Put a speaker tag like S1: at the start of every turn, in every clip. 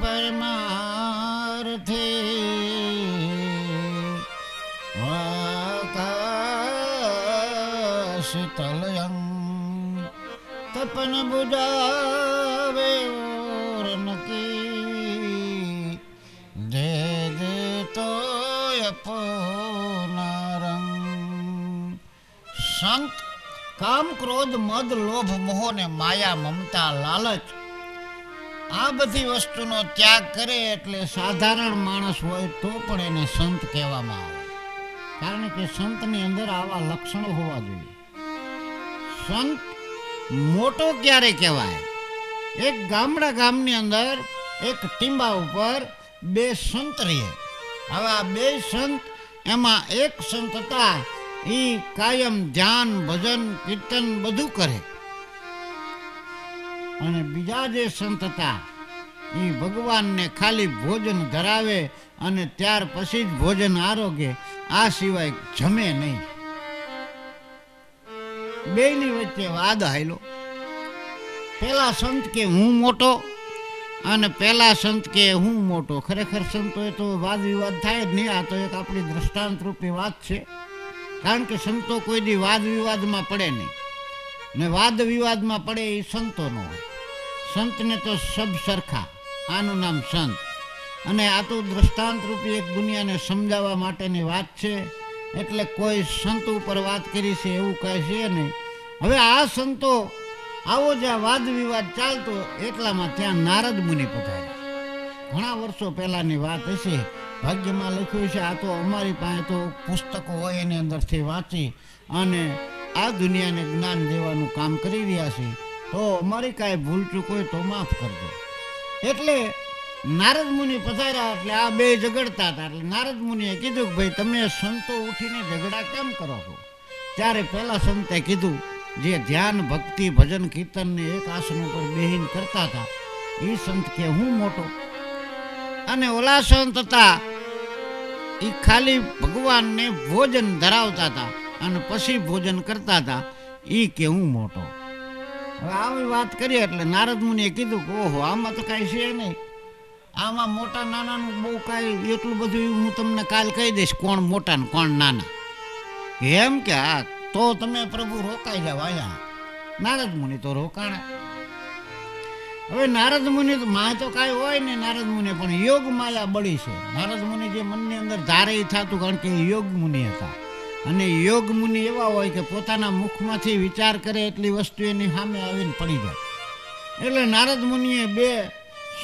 S1: પરમાર્થે આકાશ તલયં તપન બુજાવે ઓર નકી દે દે તો અપનારંગ સંત કામ ક્રોધ મદ લોભ મોહ ને માયા મમતા લાલચ આ બધી વસ્તુનો ત્યાગ કરે એટલે સાધારણ માણસ હોય તો પણ એને સંત કહેવામાં આવે. કારણ કે સંતની અંદર આવા લક્ષણો હોવા જોઈએ. સંત મોટો ક્યારે કહેવાય? એક ગામડા ગામની અંદર એક ટીંબા ઉપર બે સંત રહે. હવે આ બે સંત એમાં એક સંત હતા એ કાયમ ધ્યાન, ભજન, કીર્તન બધું કરે. અને બીજા જે સંત હતા, એ ભગવાનને ખાલી ભોજન ધરાવે અને ત્યાર પછી જ ભોજન આરોગે, આ સિવાય જમે નહીં. બેયની વચ્ચે વાદ હાયલો. પેલા સંત કે હું મોટો અને પેલા સંત કે હું મોટો. ખરેખર સંતોએ તો વાદ વિવાદ થાય જ નહીં, આ તો એક આપણી દ્રષ્ટાંત રૂપી વાત છે. કારણ કે સંતો કોઈ દી વાદ વિવાદમાં પડે નહીં. ને વાદ વિવાદમાં પડે એ સંતોનો હોય. સંતને તો સબ સરખા, આનું નામ સંત. અને આ તો દ્રષ્ટાંત રૂપી એક દુનિયાને સમજાવવા માટેની વાત છે, એટલે કોઈ સંત ઉપર વાત કરી છે એવું કહે છે નહીં હવે આ સંતો, આવો જ આ વાદ વિવાદ ચાલતો, એટલામાં ત્યાં નારદ મુનિ પધાર્યા. ઘણા વર્ષો પહેલાંની વાત હશે. ભાગ્યમાં લખ્યું છે, આ તો અમારી પાસે તો પુસ્તકો હોય એની અંદરથી વાંચી અને આ દુનિયાને જ્ઞાન દેવાનું કામ કરી રહ્યા છે, તો અમારી કાંઈ ભૂલ ચૂક હોય તો માફ કરજો. એટલે નારદ મુનિ પધાર્યા એટલે આ બે ઝઘડતા હતા. એટલે નારદ મુનિએ કીધું કે ભાઈ, તમે સંતો ઉઠીને ઝઘડા કેમ કરો છો? ત્યારે પહેલા સંતે કીધું, જે ધ્યાન, ભક્તિ, ભજન કીર્તનને એક આસન ઉપર બેહીન કરતા હતા એ સંત કે હું મોટો? અને ઓલા સંત હતા એ ખાલી ભગવાનને ભોજન ધરાવતા હતા. અને પછી ભોજન કરતા હતા. એ કેવું મોટો. હવે આવી વાત કરીએ એટલે નારદ મુનિએ કીધું કે ઓહો, આમાં તો કાંઈ છે નહીં. આમાં મોટા નાનાનું બહુ કાંઈ એટલું બધું હું તમને કાલ કહી દઈશ કોણ મોટા ને કોણ નાના. એમ કે આ તો તમે પ્રભુ રોકાઈ જાવ અહીંયા. નારદ મુનિ તો રોકાણા. હવે નારદ મુનિ તો માં તો કાંઈ હોય ને નારદ મુનિ, પણ યોગ માયા બળી છે. નારદ મુનિ જે મનની અંદર ધારે થતું, કારણ કે યોગ મુનિ હતા. અને યોગ મુનિ એવા હોય કે પોતાના મુખમાંથી વિચાર કરે એટલી વસ્તુ એની સામે આવીને પડી જાય. એટલે નારદ મુનિએ બે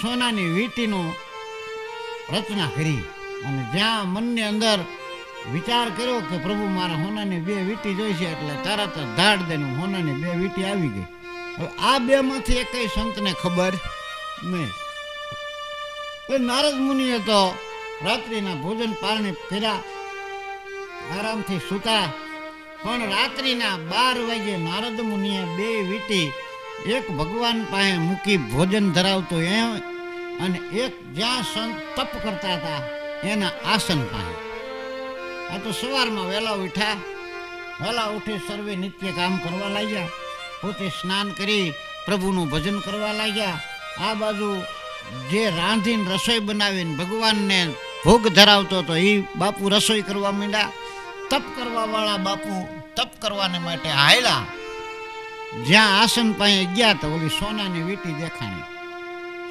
S1: સોનાની વીંટીનો રચના કરી અને જ્યાં મનની અંદર વિચાર કર્યો કે પ્રભુ મારા હોનાની બે વીંટી જોઈશે એટલે તરત જ ધાડ દઈને હોનાની બે વીંટી આવી ગઈ. હવે આ બેમાંથી એક સંતને ખબર નહીં. નારદ મુનિએ તો રાત્રિના ભોજન પારણે કર્યા. આરામથી સૂતા. પણ રાત્રિના બાર વાગે નારદ મુનિએ બે વીંટી એક ભગવાન પાસે મૂકી ભોજન ધરાવતો એ અને એક જ્યાં સંત તપ કરતા હતા, એના આસન પાસે. આ તો સવારમાં વહેલા ઉઠ્યા. વહેલા ઉઠી સર્વે નિત્ય કામ કરવા લાગ્યા. પોતે સ્નાન કરી પ્રભુનું ભજન કરવા લાગ્યા. આ બાજુ જે રાંધીને રસોઈ બનાવીને ભગવાનને ભોગ ધરાવતો હતો એ બાપુ રસોઈ કરવા માંડ્યા. તપ કરવા વાળા બાપુ તપ કરવાને માટે હાયલા જ્યાં આસન પાસે ગયા તો ઓલી સોનાની વીંટી દેખાણી.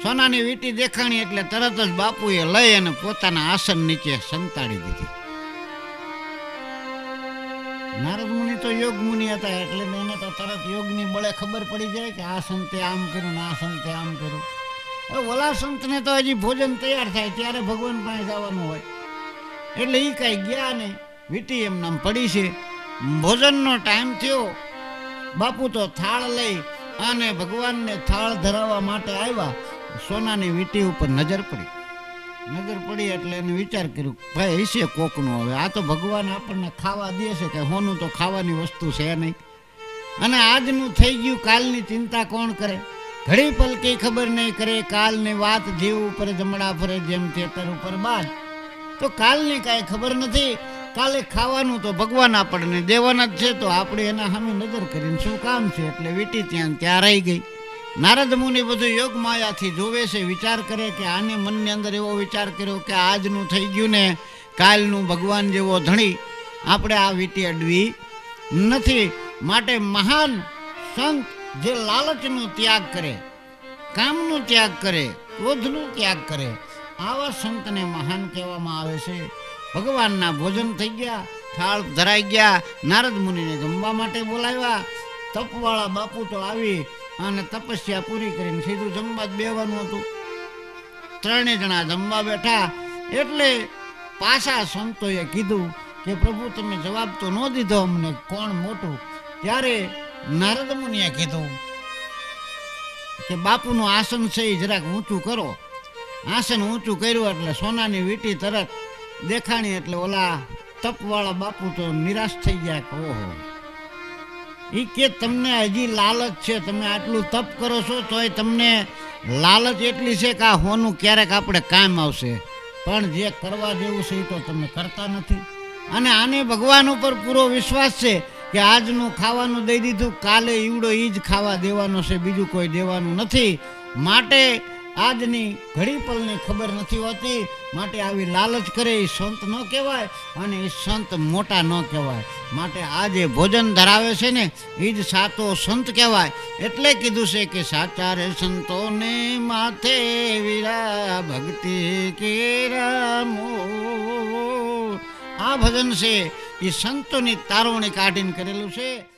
S1: સોનાની વીંટી દેખાણી એટલે તરત જ બાપુએ લઈ અને પોતાના આસન નીચે સંતાડી દીધી. નારદ મુનિ તો યોગ મુનિ હતા એટલે એને તો તરત યોગની બળે ખબર પડી જાય કે આ સંતે આમ કર્યું આ સંતે આમ કર્યું હવે ઓલા સંતને તો હજી ભોજન તૈયાર થાય, ત્યારે ભગવાન પાસે જવાનું હોય. એટલે એ કાંઈ ગયા નહીં. વીટી એમ નામ પડી છે. ભોજનનો ટાઈમ થયો. બાપુ તો થાળ લઈ અને ભગવાનને થાળ ધરાવવા માટે આવ્યા. સોનાની વીંટી ઉપર નજર પડી. નજર પડી એટલે એને વિચાર કર્યો, ભાઈ, હશે કોકનું હવે. આ તો ભગવાન આપણને ખાવા દે છે કે હોનું તો ખાવાની વસ્તુ છે નહીં. અને આજનું થઈ ગયું કાલની ચિંતા કોણ કરે? ઘડી પલ કઈ ખબર નહીં કરે, કાલની વાત જીવ ઉપર જમણા ફરે, જેમ તેતર ઉપર બાદ તો કાલની કાંઈ ખબર નથી. કાલે ખાવાનું તો ભગવાન આપણને દેવાના જ છે, તો આપણે એના સામે નજર કરીને શું કામ છે? એટલે વીટી ત્યાં ત્યાં રહી ગઈ. નારદ મુનિ બધું યોગ માયાથી જોવે છે, વિચાર કરે કે આને મનની અંદર એવો વિચાર કર્યો કે આજનું થઈ ગયું ને કાલનું ભગવાન જેવો ધણી. આપણે આ વીટી અડવી નથી. માટે મહાન સંત જે લાલચનો ત્યાગ કરે, કામનો ત્યાગ કરે, ક્રોધનો ત્યાગ કરે, આવા સંતને મહાન કહેવામાં આવે છે. ભગવાનના ભોજન થઈ ગયા, થાળ ધરાઈ ગયા, નારદ મુનિને જમવા માટે બોલાવ્યા. તપવાળા બાપુ તો આવી અને તપસ્યા પૂરી કરીને સીધું જમવા જ બેવાનું હતું. ત્રણે જણા જમવા બેઠા એટલે પાછા સંતોએ કીધું કે, પ્રભુ, તમે જવાબ તો ન દીધો અમને, કોણ મોટું? ત્યારે નારદ મુનિએ કીધું કે, બાપુનું આસન છે એ જરાક ઊંચું કરો. આસન ઊંચું કર્યું એટલે સોનાની વીંટી તરત દેખાણી એટલે ઓલા તપવાળા બાપુ તો નિરાશ થઈ ગયા કે ઓહો. એ કે તમને હજી લાલચ છે, તમે આટલું તપ કરો છો, તોય તમને લાલચ એટલી છે કે આ હોનું ક્યારેક આપણે કામ આવશે. પણ જે કરવા જેવું છે એ તો તમે કરતા નથી. અને આને ભગવાન ઉપર પૂરો વિશ્વાસ છે કે આજનું ખાવાનું દઈ દીધું, કાલે ઈવડો એ જ ખાવા દેવાનો છે, બીજું કોઈ દેવાનું નથી. માટે આજની ઘડી પલની ખબર નથી હોતી. માટે આવી લાલચ કરે એ સંત ન કહેવાય અને એ સંત મોટા ન કહેવાય. માટે આ જે ભોજન ધરાવે છે ને એ જ સાચો સંત કહેવાય. એટલે કીધું છે કે સાચા રે સંતોને માથે વીરા ભક્તિ કેરામો આ ભજન છે એ સંતોની તારવણી કાઢીને કરેલું છે.